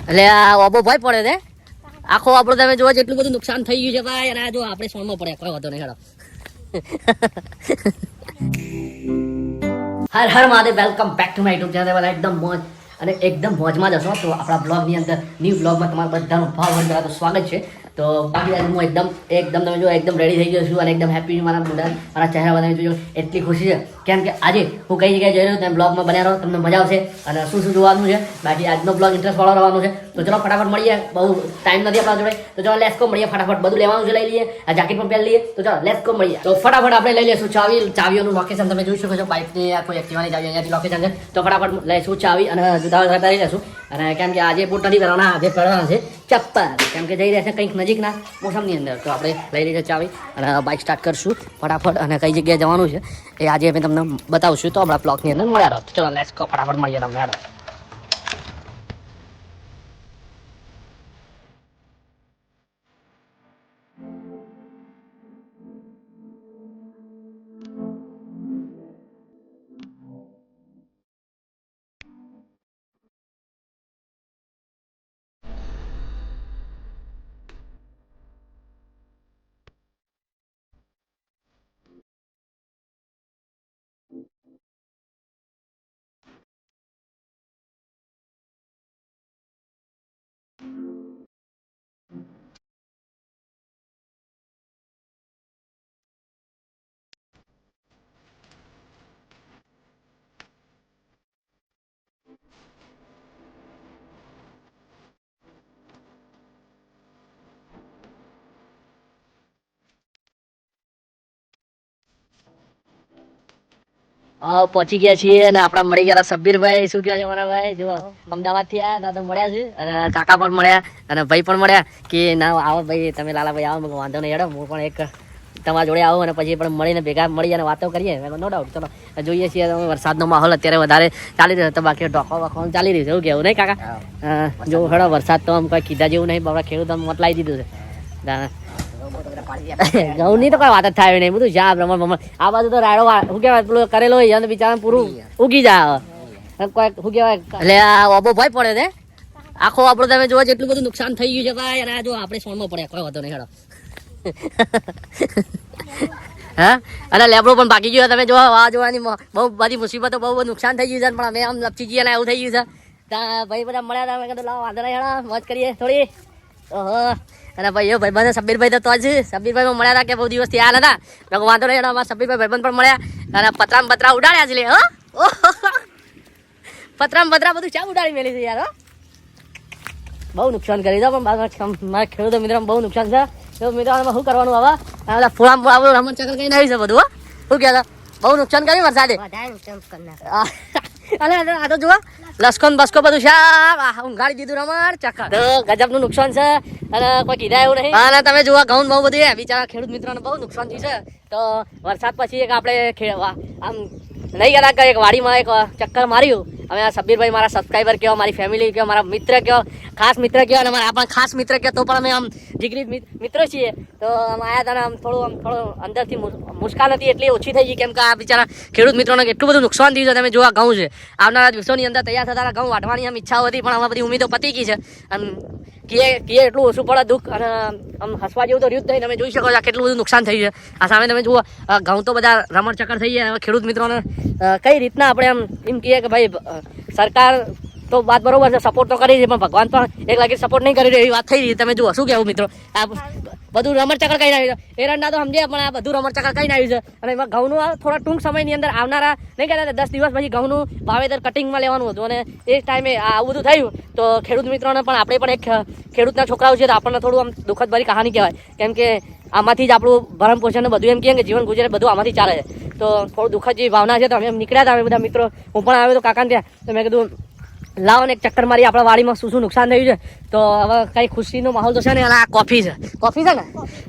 એટલે આ ઓબો ભય પડે છે. આખો આપણો તમે જોવો જેટલું બધું નુકસાન થઈ ગયું છે ભાઈ. અને જો આપણે સોનમાં પડે, કોઈ વાંધો નહીં, હેડો. Har Har Mahadev welcome back to my YouTube channel એકદમ મોજ, અને એકદમ મોજમાં જ હશો. તો આપણા બ્લોગની અંદર ન્યૂ બ્લોગમાં તમારું બધાનું ભાવ વંદરા તો સ્વાગત છે. તો બાકી હું એકદમ એકદમ તમે જો એકદમ રેડી થઈ ગયો છું અને એકદમ હેપી છું. મારા મોઢા મારા ચહેરા બનાવી જોજો, એટલી ખુશી છે. કેમ કે આજે હું કઈ જગ્યાએ જઈ રહ્યો તમે બ્લોગમાં બન્યા રહો, તમને મજા આવશે. અને શું શું જોવાનું છે? બાકી આજનો બ્લોગ ઇન્ટરેસ્ટ વાળો રહેવાનો છે. તો ચલો ફટાફટ મળીએ. બહુ ટાઈમ નથી આપણા જોડે. તો ચલો લેસ્કો મળીએ ફટાફટ. બધું લેવાનું છે, લઈ લઈએ. આ જાકેટ પણ પહેરી લઈએ. તો ચલો લેસ્કો મળીએ. તો ફટાફટ આપણે લઈ લઈશું ચાવી. ચાવીઓનું લોકેશન તમે જોઈ શકો છો. બાઇકની કોઈ એક્ટિવાની ચાવી અહીંયાથી લોકેશન છે. તો ફટાફટ લઈશું ચાવી અને જુદા જુદા લઈ લઈશું. અને કેમ કે આજે બૂટ નથી કરવાના આજે પહેરવાના છે ચપ્પલ. કેમ કે જઈ રહ્યા છે કંઈક નજીકના મોસમની અંદર. તો આપણે લઈ લઈએ ચાવી અને બાઇક સ્ટાર્ટ કરશું ફટાફટ. અને કઈ જગ્યાએ જવાનું છે એ આજે અમે તમને બતાવશું. તો આપણા બ્લોકની અંદર મળ્યા રહો. ચલો લેટ્સ ગો ફટાફટ મળીએ તમને. હા પહોંચી ગયા છીએ અને આપણા મળી ગયા સબ્બીરભાઈ શું કહેવાય છે મારા ભાઈ? જો અમદાવાદથી આવ્યા તા મળ્યા છે અને કાકા પણ મળ્યા અને ભાઈ પણ મળ્યા કે ના આવો ભાઈ તમે લાલાભાઈ આવો મેં વાંધો નહીં હેડો હું પણ એક તમારા જોડે આવું અને પછી પણ મળીને ભેગા મળી અને વાતો કરીએ. નો ડાઉટ ચલો જોઈએ છીએ વરસાદનો માહોલ અત્યારે વધારે ચાલી રહ્યો તો બાકી ડોકો વખો ચાલી રહ્યું છે એવું કેવું નહીં કાકા? જો હેડો વરસાદ તો આમ કોઈ કીધા જેવું નહીં બાબા ખેડૂત આમ મતલાઈ દીધું છે. ના. ઘઉંની તો કઈ વાત જ થાય નહીં. બધું જા ભ્રમણ ભ્રમણ આ બાજુ તો રાડો શું કહેવાય પેલું કરેલો હોય અને બિચારા પૂરું ઉગી જાય. કોઈ શું કહેવાય એટલે આ ઓબો ભાઈ પડે છે આખો આપણો તમે જોવા જેટલું બધું નુકસાન થઈ ગયું છે ભાઈ અને આ જો આપણે સોનમાં પડ્યા કોઈ વાંધો નહીં હેડો. હા? અને લેબડો પણ ભાગી ગયો તમે જો આ જોવાની બહુ બધી મુસીબતો બહુ બધું નુકસાન થઈ ગયું છે પણ અમે આમ લપસી ગયા ને એવું થઈ ગયું છે. ભાઈ બધા મળ્યા હતા મેં કીધું લાવો વાંધો નહીં હેડો મોજ કરીએ થોડી. ઓહો. અને ભાઈ એ ભાઈબંધ સબીરભાઈ તો જ. સબીરભાઈ પણ મળ્યા હતા કે બહુ દિવસથી આયા હતા. મેં વાંધો નહીં અમારા સબીરભાઈ ભાઈબંધ પણ મળ્યા. અને પતરામ પતરા ઉડાડ્યા છે લે હો. પતરામ પતરા બધું ચા ઉડાડી મેલી છે યાર હો. બહુ નુકસાન કરી દો પણ મારા ખેડૂતો મિત્રોને બહુ નુકસાન છે. તો મિત્રો શું કરવાનું હવે? આ ફોળા ફોળા રમણ ચક્કર કઈ નાખ્યું છે બધું શું કહેતા બહુ નુકસાન કર્યું વરસાદે? અલે આ તો જુઓ. લસકો બસકો બધું છે ઊંઘાડી દીધું રમણ. ચક્કર. તો ગજબનું નુકસાન છે. અને કોઈ કીધા એવું નહીં? અને તમે જુઓ ઘઉં બહુ બધું બિચારા ખેડૂત મિત્રોને બહુ નુકસાન થયું છે. તો વરસાદ પછી એક આપણે ખેડવા આમ નહીં ગયા કે એક વાડીમાં એક ચક્કર માર્યું. અમે આ સબીરભાઈ મારા સબસ્ક્રાઈબર કહો મારી ફેમિલી કયો મારા મિત્ર કયો ખાસ મિત્ર કયો અને મારા આપણા ખાસ મિત્ર કયો તો પણ અમે આમ જીગરી મિત્ર છીએ. તો આમ આયા હતા આમ થોડું આમ થોડું અંદરથી મુશ્કાલ હતી, એટલી ઓછી થઈ ગઈ, કેમ કે આ બિચારા ખેડૂત મિત્રોને એટલું બધું નુકસાન થયું છે, તમે જોવા ઘઉં છે. આવનારા દિવસોની અંદર તૈયાર થતા ઘઉં વાટવાની આમ ઈચ્છાઓ હતી, પણ આમાં બધી ઉમેદો પતી ગઈ છે. આમ કીએ કીએ એટલું ઓછું પડે દુઃખ અને, આમ હસવા જેવું તો રહ્યું જ નહીં. તમે જોઈ શકો છો કેટલું બધું નુકસાન થઈ છે. આ સામે તમે જુઓ ઘઉં તો બધા રમણ ચક્કર થઈ ગયા. ખેડૂત મિત્રોને કઈ રીતના આપણે આમ એમ કહીએ કે ભાઈ સરકાર તો વાત બરોબર છે સપોર્ટ તો કરી છે, પણ ભગવાન પણ એક લાગે સપોર્ટ નહીં કરી રહ્યો એવી વાત થઈ રહી તમે જુઓ, શું કહેવું મિત્રો? આ બધું રમણ ચક્કર કઈ આવ્યું છે. એરંડા તો સમજે, પણ આ બધું રમણ ચક્કર કઈ આવ્યું છે. અને એમાં ઘઉંનું થોડા ટૂંક સમયની અંદર આવનારા, નહીં કહેતા દસ દિવસ પછી ઘઉંનું વાવેતર કટિંગમાં લેવાનું હતું. અને એ ટાઈમે આવું બધું થયું, તો ખેડૂત મિત્રોને પણ આપણે પણ એક ખેડૂતના છોકરાઓ છે, તો આપણને થોડું આમ દુઃખદ ભરી કહાની કહેવાય. કેમ કે આમાંથી જ આપણું ભરણ પોષણ બધું એમ કે જીવન ગુજરે, બધું આમાંથી ચાલે છે. તો થોડું દુઃખદ જેવી ભાવના છે, તો અમે નીકળ્યા હતા, અમે બધા મિત્રો. હું પણ આવ્યો તો કાકાને ત્યાં. તો મેં કીધું લાવો ને એક ચક્કર મારી આપણા વાડીમાં શું શું નુકસાન થયું છે. તો હવે કઈ ખુશીનો માહોલ તો છે ને, અને આ કોફી છે. કોફી છે ને?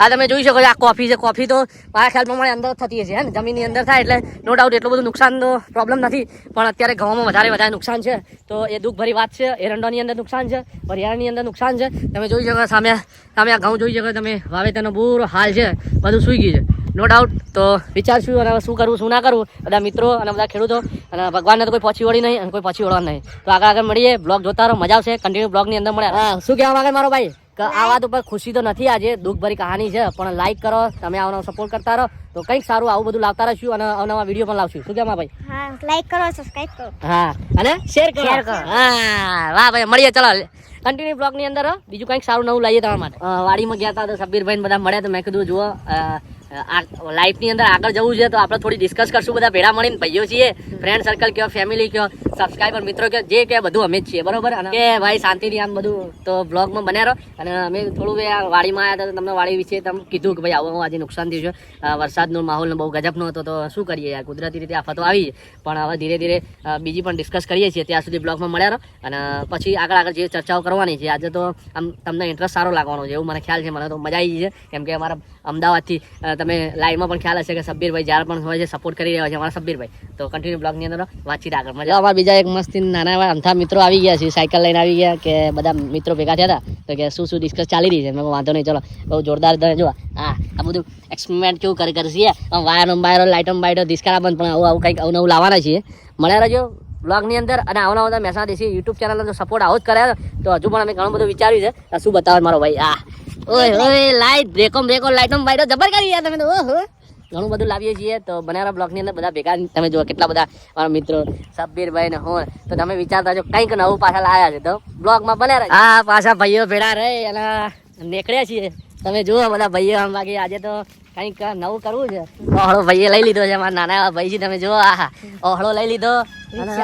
આ તમે જોઈ શકો છો, આ કોફી છે. કોફી તો મારા ખ્યાલ પ્રમાણે અંદર થતી હશે ને? જમીનની અંદર થાય એટલે નો ડાઉટ એટલું બધું નુકસાનનો પ્રોબ્લેમ નથી, પણ અત્યારે ઘઉંમાં વધારે વધારે નુકસાન છે. તો એ દુઃખભરી વાત છે એરંડોની અંદર નુકસાન છે, વરિયાળની અંદર નુકસાન છે. તમે જોઈ શકો સામે સામે આ ઘઉં જોઈ શકો તમે વાવેતરનો પૂરો હાલ છે, બધું સૂઈ ગયું છે. નો ડાઉટ તો વિચારશું અને શું કરવું શું ના કરવું. બધા મિત્રો અને બધા ખેડૂતો અને ભગવાનને તો કોઈ પહોંચી વળી નહીં અને કોઈ પહોંચી વળવા નહીં. તો આગળ આગળ મળીએ. બ્લોગ જોતા રહો. મજા આવશે. કન્ટિન્યુ બ્લોગની અંદર મળે શું કહેવા માંગે મારો ભાઈ? કે આ વાત ઉપર ખુશી તો નથી આજે. દુઃખભરી કહાની છે. પણ લાઈક કરો. તમે આવનો સપોર્ટ કરતા રહો. તો કંઈક સારું આવું બધું લાવતા રહીશું અને અવનવા વીડિયો પણ લાવશું. શું કહેવા ભાઈ? હા લાઈક કરો સબસ્ક્રાઇબ કરો. હા અને શેર કરો. શેર કરો. હા વાહ ભાઈ મળીએ. ચલો કન્ટિન્યુ બ્લોગની અંદર બીજું કંઈક સારું નવું લાવીએ તમારા માટે. વાડીમાં ગયા હતા તો સબીરભાઈ બધા મળ્યા તો મેં કીધું જુઓ લાઈફની અંદર આગળ જવું છે તો આપણે થોડી ડિસ્કસ કરશું બધા ભેળા મળીને ભાઈઓ છીએ ફ્રેન્ડ સર્કલ કયો ફેમિલી કયો સબસ્ક્રાઈબર મિત્રો કયો જે કે બધું અમે જ છીએ બરોબર? અને કે ભાઈ શાંતિથી આમ બધું તો બ્લોગમાં બન્યા રહો. અને અમે થોડું આ વાડીમાં આવ્યા હતા તમને વાડી વિશે તમે કીધું કે ભાઈ આવું આજે નુકસાન થયું છે. વરસાદનો માહોલ બહુ ગજબનો હતો તો શું કરીએ યાર કુદરતી રીતે આફતો આવી પણ હવે ધીરે ધીરે બીજી પણ ડિસ્કસ કરીએ છીએ ત્યાં સુધી બ્લોગમાં મળ્યા રહો. અને પછી આગળ આગળ જે ચર્ચાઓ કરવાની છે આજે તો આમ તમને ઇન્ટરેસ્ટ સારો લાગવાનો છે એવું મને ખ્યાલ છે મને તો મજા આવી છે. કેમ કે અમારા અમદાવાદથી તમે લાઈવમાં પણ ખ્યાલ હશે કે સબ્બીરભાઈ જ્યારે પણ હોય છે સપોર્ટ કરી રહ્યા છે અમારા સબ્બીરભાઈ. તો કન્ટિન્યુ બ્લોગની અંદર વાતચીત આગળ મજા અમારા બીજા એક મસ્તી નાના એવા અંથા મિત્રો આવી ગયા છે સાયકલ લઈને આવી ગયા કે બધા મિત્રો ભેગા થયા હતા તો કે શું શું ડિસ્કસ ચાલી રહી છે? મેં વાંધો નહીં ચલો બહુ જોરદાર તમે જો હા આ બધું એક્સપેરિમેન્ટ કેવું કરી કરશે વાયરો બાયરો લાઇટો બાઇટો દિસ્કારા બંધ પણ આવું આવું કંઈક આવું નવું લાવવાના છીએ. મળ્યા રહેજો બ્લોગની અંદર અને આવના આવતા મહેસાણા દેશી યુટ્યુબ ચેનલનો સપોર્ટ આવો જ કર્યા તો હજુ પણ અમે ઘણું બધું વિચાર્યું છે. શું બતાવે મારો ભાઈ? આ ઓય ઓય લાઈટ બ્રેકો બ્રેકો લાઇટો બાઇટો જબર કરી યાર તમે તો ઓહો. ઘણું બધું લાવીએ છીએ તો બનારા બ્લોગની અંદર બધા ભેગા તમે જુઓ કેટલા બધા મારા મિત્રો સબ્બીરભાઈ ને હું. તો તમે વિચારતા છો કંઈક નવું પાછા લાયા છે તો બ્લોગમાં બને રહે હા પાછા ભાઈઓ ભેળા રહે અને નીકળ્યા છીએ. તમે જુઓ બધા ભાઈઓ આમ બાકી આજે તો કંઈક નવું કરવું છે. ઓહળો ભાઈએ લઈ લીધો છે મારા નાના ભાઈ છે તમે જુઓ આ ઓહળો લઈ લીધો. અને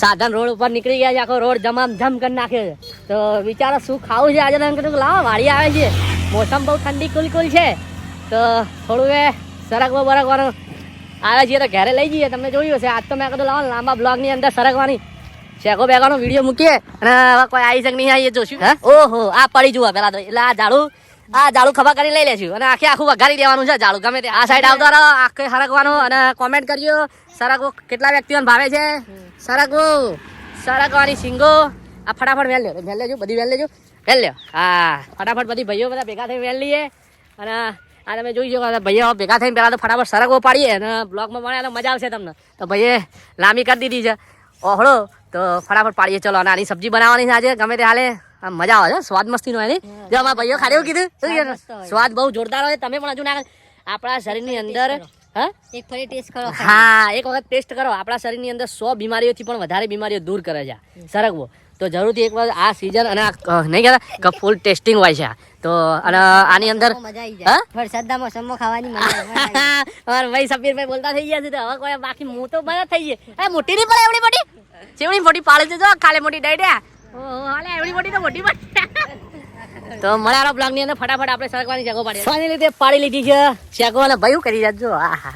સાધન રોડ ઉપર નીકળી ગયા છે આખો રોડ જમામ જમ કરી નાખ્યો છે. તો વિચારો શું ખાવું છે આજે? એમ કીધું લાવો વાડી આવે છે. મોસમ બહુ ઠંડી કુલકુલ છે. તો થોડું એ સરગવા બરગવાનો આવે છે તો ઘરે લઈ જઈએ. તમને જોયું હશે. આજ તો મેં કીધું લાવો લાંબા બ્લોગની અંદર સરગવાની શેકો બેગાનો વીડિયો મૂકીએ. અને હવે કોઈ આવી શકે નહીં આવીએ જોશું. હા? ઓહો આ પડી જુઓ પેલા તો. એટલે આ ઝાડુ આ ઝાડુ ખભા કરી લઈ લેશું. અને આખે આખું વઘારી દેવાનું છે ઝાડુ. ગમે તે આ સાઈડ આવતો રહો આખે સરગવાનો અને કોમેન્ટ કરજો સરગવો કેટલા વ્યક્તિઓને ભાવે છે? સરગવો સરગવાની સિંગો આ ફટાફટ વહેલ લ્યો વહેલ લેજો બધી વહેલ લેજો. વહેલ લ્યો. હા ફટાફટ બધી ભાઈઓ બધા ભેગા થઈ વહેલ લઈએ. અને આ તમે જોઈ શકો ભાઈઓ ભેગા થઈને પહેલાં તો ફટાફટ સરગવો પાડીએ અને બ્લોગમાં મળે તો મજા આવશે તમને. તો ભાઈએ લાંબી કરી દીધી છે. ઓહળો તો ફટાફટ પાડીએ. ચલો અને આની સબ્જી બનાવવાની છે આજે. ગમે તે હાલે. મજા આવે છે સ્વાદ મસ્તીનો એની. જો અમારા ભાઈઓ ખાલી એવું કીધું? સ્વાદ બહુ જોરદાર હોય તમે પણ હજુ ના આપણા શરીરની અંદર હા? એક ફરી ટેસ્ટ કરો હા એક વખત ટેસ્ટ કરો. આપણા શરીરની અંદર સો બીમારીઓથી પણ વધારે બીમારીઓ દૂર કરે છે સરગવો. તો જરૂરથી એક વાર આ સિઝન અને નહીં કહેતા કે ફૂલ ટેસ્ટિંગ હોય છે. તો અને આની અંદર વરસાદના મોસમમાં ખાવાની આવે. ભાઈ સફીરભાઈ બોલતા થઈ ગયા છે તો હવે કોઈ બાકી હું તો બધા થઈ ગયા. એ મોટી નહીં પડે એવડી મોટી? ચેવડી મોટી પાડે છે જો ખાલે મોટી દઈ દે. હાલે એવડી મોટી તો મોટી પડે. તો મળ્યા બ્લોગની અંદર ફટાફટ આપણે સરકવાની જગો પાડી ફાઇનલી રીતે પાડી લીધી છે. શેકો અને ભાઈ હું કરી જાજો આહા.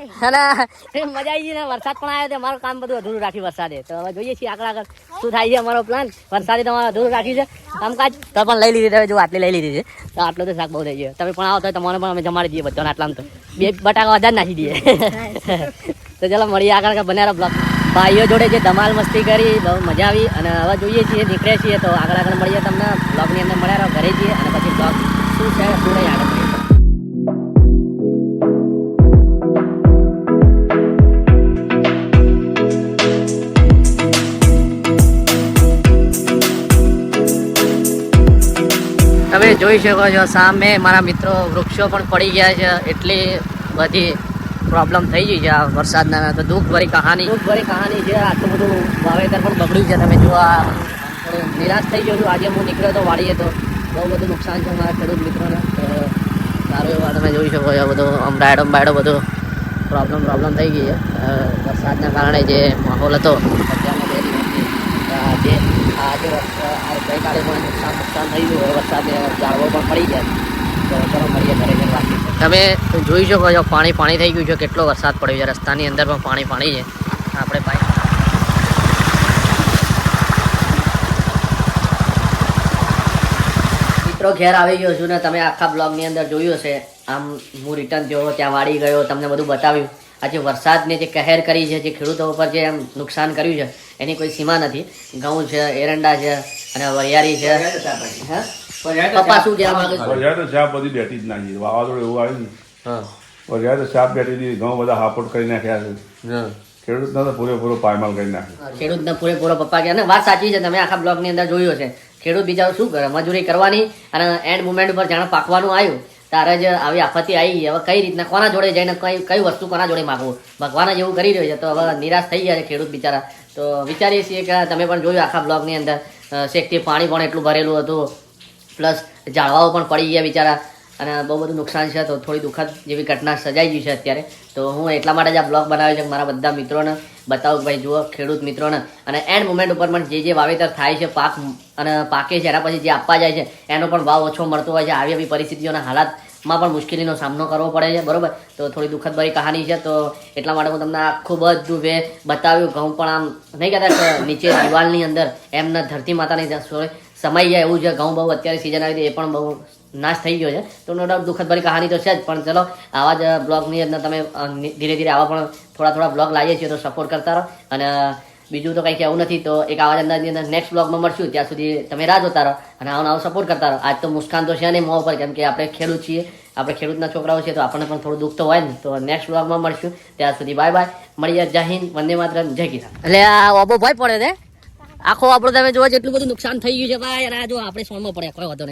અને મજા આવી ને વરસાદ પણ આવ્યો તો અમારું કામ બધું અધૂરું રાખ્યું વરસાદે. તો હવે જોઈએ છીએ આગળ આગળ શું થાય છે અમારો પ્લાન વરસાદે તમારે અધૂરું રાખ્યું છે. કામકાજ તો પણ લઈ લીધી હવે જો આટલી લઈ લીધી છે. તો આટલો તો શાક બહુ થઈ ગયો. તમે પણ આવો તો તમારે પણ અમે જમાડી દઈએ બધાને આટલામાં તો. બે બટાકા વધારે નાખી દઈએ. તો ચાલો મળીએ આગળ આગળ બનારા બ્લોગ. ભાઈઓ જોડે જે ધમાલ મસ્તી કરી બહુ મજા આવી. અને હવે જોઈએ છીએ નીકળે છીએ તો આગળ આગળ મળીએ તમને. બ્લોગની અંદર મળ્યા રહો ઘરે જઈએ અને પછી બ્લોગ શું છે શું નહીં આગળ તમે જોઈ શકો છો, સામે મારા મિત્રો વૃક્ષો પણ પડી ગયા છે. એટલી બધી પ્રોબ્લેમ થઈ ગઈ છે આ વરસાદના. તો દુઃખ ભરી કહાની. દુઃખ ભરી કહાની છે. આટલું બધું વાવેતર પણ બગડ્યું છે. તમે જો આ નિરાશ થઈ ગયો છું. આજે હું નીકળ્યો તો વાળીએ તો બહુ બધું નુકસાન છે મારા ખેડૂત મિત્રોને. સારું એવા તમે જોઈ શકો છો. બધું આમ રાયડો બાયડો બધું પ્રોબ્લેમ પ્રોબ્લેમ થઈ ગઈ છે. વરસાદના કારણે જે માહોલ હતો, અત્યારના બે આજે ગઈકાલે પણ નુકસાન નુકસાન થઈ ગયું વરસાદે ઝાડવો પણ પડી ગયા તો ચલો મળીએ ઘરે ઘરે વાત તમે જોઈ શકો છો પાણી પાણી થઈ ગયું છે. કેટલો વરસાદ પડ્યો છે. રસ્તાની અંદર પણ પાણી પાણી છે. આપણે બાઈક મિત્રો ઘેર આવી ગયો છું ને તમે આખા બ્લોગની અંદર જોયું હશે. આમ હું રિટર્ન થયો ત્યાં વાડી ગયો તમને બધું બતાવ્યું. આજે વરસાદને જે કહેર કરી છે જે ખેડૂતો ઉપર જે આમ નુકસાન કર્યું છે એની કોઈ સીમા નથી. ઘઉં છે એરંડા છે અને વરિયારી છે. પપ્પા શું કહેવા માંગે છે? વરિયાળ તો સાપ બધી બેઠી જ નાખી વાવાઝોડું એવું આવ્યું ને. હા. વરિયાળ તો સાપ બેઠી હતી ઘઉં બધા હાપોટ કરી નાખ્યા છે. ખેડૂતને તો પૂરેપૂરો પાયમાલ કરી નાખ્યો. ખેડૂતને પૂરેપૂરો પપ્પા કહે ને વાત સાચી છે તમે આખા બ્લોગની અંદર જોયું છે ખેડૂત બીજા શું કરે? મજૂરી કરવાની અને એન્ડ મુમેન્ટ ઉપર જાણે પાકવાનું આવ્યું. તારે જ આવી આફતી આવી. હવે કઈ રીતના કોના જોડે જઈને કઈ કઈ વસ્તુ કોના જોડે માગવું? ભગવાન જ એવું કરી રહ્યો છે. તો હવે નિરાશ થઈ ગયા છે ખેડૂત બિચારા. તો વિચારીએ છીએ કે તમે પણ જોયું આખા બ્લોગની અંદર. શેકથી પાણી પણ એટલું ભરેલું હતું. પ્લસ ઝાડવાઓ પણ પડી ગયા બિચારા. અને બહુ બધું નુકસાન છે, તો થોડી દુઃખદ જેવી ઘટના સજાઈ ગઈ છે અત્યારે. તો હું એટલા માટે જ આ બ્લોગ બનાવ્યો છે મારા બધા મિત્રોને બતાવું ભાઈ જુઓ, ખેડૂત મિત્રોને. અને એન્ડ મુમેન્ટ ઉપર પણ જે જે વાવેતર થાય છે, પાક અને પાકે છે, એના પછી જે આપવા જાય છે, એનો પણ ભાવ ઓછો મળતો હોય છે. આવી આવી પરિસ્થિતિઓના હાલાતમાં પણ મુશ્કેલીનો સામનો કરવો પડે છે, બરાબર? તો થોડી દુઃખદ ભરી કહાની છે, તો એટલા માટે હું તમને આખું બધું વે બતાવ્યું ઘઉં પણ આમ નહીં કહેતા નીચે દિવાલની અંદર એમના ધરતી માતાની સમાઈ જાય એવું છે ઘઉં બહુ અત્યારે સિઝન આવી હતી એ પણ બહુ નાશ થઈ ગયો છે. તો નો ડાઉટ દુઃખદ ભરી કહાની તો છે જ, પણ ચલો, આવા જ બ્લોગની અંદર તમે ધીરે ધીરે આવા પણ થોડા થોડા બ્લોગ લાવીએ છીએ, તો સપોર્ટ કરતા રહો. અને બીજું તો કંઈ કહેવું નથી તો એક આવા અંદાજની અંદર નેક્સ્ટ બ્લોગમાં મળશું. ત્યાં સુધી તમે રાહ જોતા રહો અને આવો નવો સપોર્ટ કરતા રહો. આજ તો મુસ્કાન તો છે નહીં મોં પર કેમ કે આપણે ખેડૂત છીએ. આપણે ખેડૂતના છોકરાઓ છીએ તો આપણને પણ થોડું દુઃખ તો હોય ને. તો નેક્સ્ટ બ્લોગમાં મળશું. ત્યાં સુધી બાય બાય મળીએ. જય હિન્દ. વંદે માત્ર જય કિસાન. એટલે આ ઓબો ભય પડે છે આખો આપણો તમે જોવા જેટલું બધું નુકસાન થઈ ગયું છે ભાઈ. અને જો આપણે સોનમાં પડે કોઈ વાંધો નહીં.